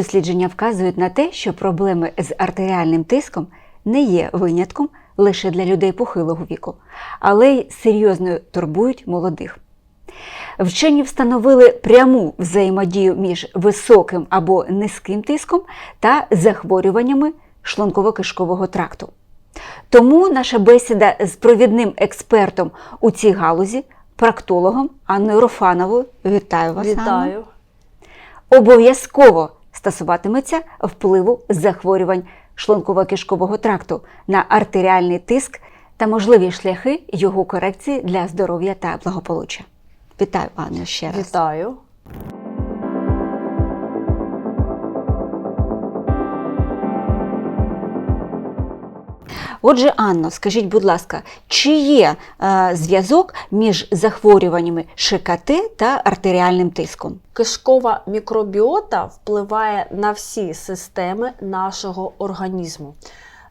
Дослідження вказують на те, що проблеми з артеріальним тиском не є винятком лише для людей похилого віку, але й серйозно турбують молодих. Вчені встановили пряму взаємодію між високим або низьким тиском та захворюваннями шлунково-кишкового тракту. Тому наша бесіда з провідним експертом у цій галузі, проктологом Анною Рофановою. Вітаю вас. Вітаю. обов'язково стосуватиметься впливу захворювань шлунково-кишкового тракту на артеріальний тиск та можливі шляхи його корекції для здоров'я та благополуччя. Вітаю, Анно, ще раз. Вітаю. Отже, Анно, скажіть, будь ласка, чи є е, зв'язок між захворюваннями ШКТ та артеріальним тиском? Кишкова мікробіота впливає на всі системи нашого організму.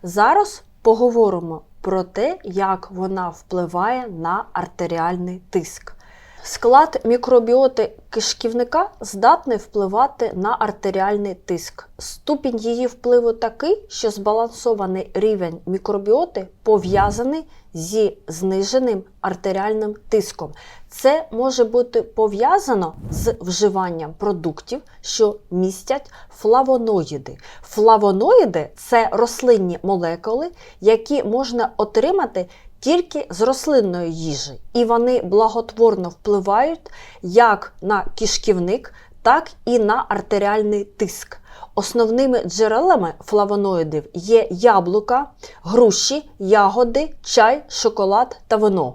Зараз поговоримо про те, як вона впливає на артеріальний тиск. Склад мікробіоти кишківника здатний впливати на артеріальний тиск. Ступінь її впливу такий, що збалансований рівень мікробіоти пов'язаний зі зниженим артеріальним тиском. Це може бути пов'язано з вживанням продуктів, що містять флавоноїди. Флавоноїди це рослинні молекули, які можна отримати тільки з рослинної їжі, і вони благотворно впливають як на кишківник, так і на артеріальний тиск. Основними джерелами флавоноїдів є яблука, груші, ягоди, чай, шоколад та вино.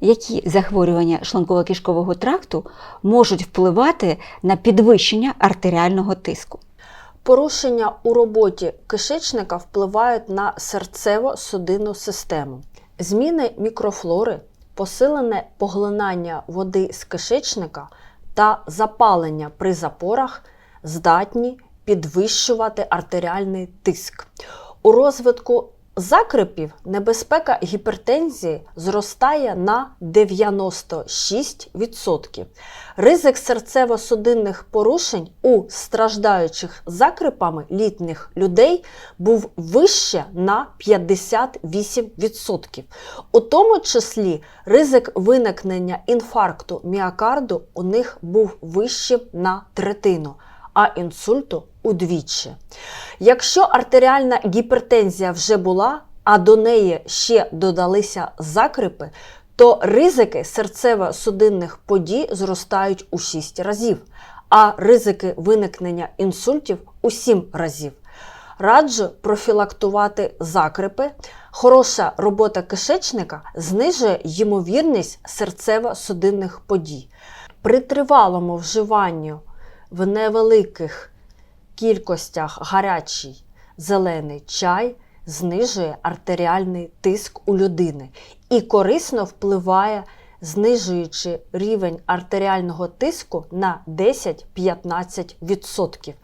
Які захворювання шлунково-кишкового тракту можуть впливати на підвищення артеріального тиску? Порушення у роботі кишечника впливають на серцево-судинну систему. Зміни мікрофлори, посилене поглинання води з кишечника та запалення при запорах здатні підвищувати артеріальний тиск. У розвитку закрепів небезпека гіпертензії зростає на 96%. Ризик серцево-судинних порушень у страждаючих закрепами літніх людей був вище на 58%. У тому числі ризик виникнення інфаркту міокарду у них був вищим на третину, а інсульту удвічі. Якщо артеріальна гіпертензія вже була, а до неї ще додалися закрипи, то ризики серцево-судинних подій зростають у 6 разів, а ризики виникнення інсультів у 7 разів. Раджу профілактувати закрипи. Хороша робота кишечника знижує ймовірність серцево-судинних подій. При тривалому вживанні в невеликих кількостях гарячий зелений чай знижує артеріальний тиск у людини і корисно впливає, знижуючи рівень артеріального тиску на 10-15%.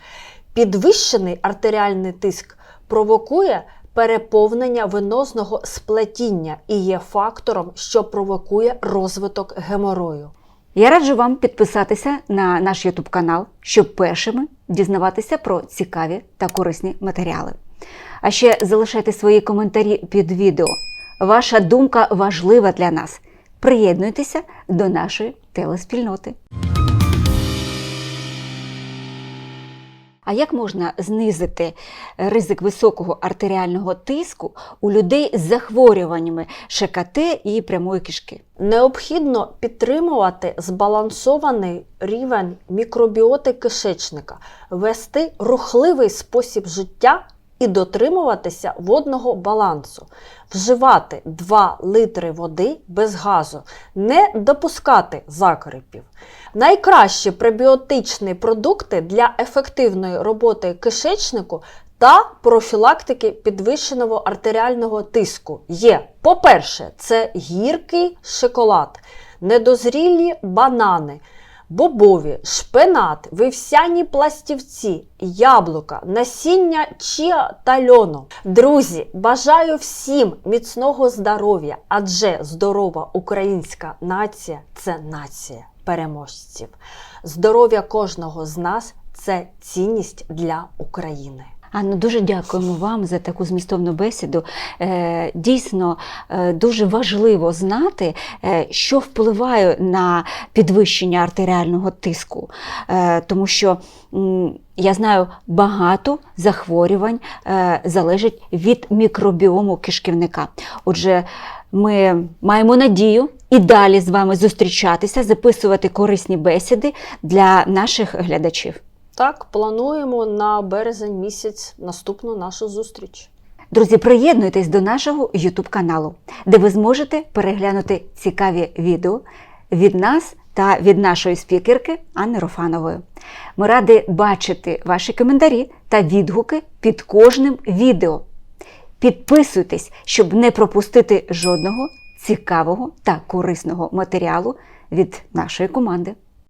Підвищений артеріальний тиск провокує переповнення венозного сплетіння і є фактором, що провокує розвиток геморою. Я раджу вам підписатися на наш YouTube канал, щоб першими дізнаватися про цікаві та корисні матеріали. А ще залишайте свої коментарі під відео. Ваша думка важлива для нас. Приєднуйтеся до нашої телеспільноти. А як можна знизити ризик високого артеріального тиску у людей з захворюваннями ШКТ і прямої кишки? Необхідно підтримувати збалансований рівень мікробіоти кишечника, вести рухливий спосіб життя і дотримуватися водного балансу, вживати 2 литри води без газу, не допускати закрипів. Найкращі пребіотичні продукти для ефективної роботи кишечнику та профілактики підвищеного артеріального тиску є, по-перше, це гіркий шоколад, недозрілі банани, бобові, шпинат, вивсяні пластівці, яблука, насіння чіа та льону. Друзі, бажаю всім міцного здоров'я, адже здорова українська нація це нація переможців. Здоров'я кожного з нас це цінність для України. Анно, дуже дякуємо вам за таку змістовну бесіду. Е, Дійсно, е, дуже важливо знати, е, що впливає на підвищення артеріального тиску, тому що я знаю, багато захворювань залежить від мікробіому кишківника. Отже, ми маємо надію і далі з вами зустрічатися, записувати корисні бесіди для наших глядачів. Так, плануємо на березень місяць наступну нашу зустріч. Друзі, приєднуйтесь до нашого YouTube каналу, де ви зможете переглянути цікаві відео від нас та від нашої спікерки Анни Рофанової. Ми раді бачити ваші коментарі та відгуки під кожним відео. Підписуйтесь, щоб не пропустити жодного цікавого та корисного матеріалу від нашої команди.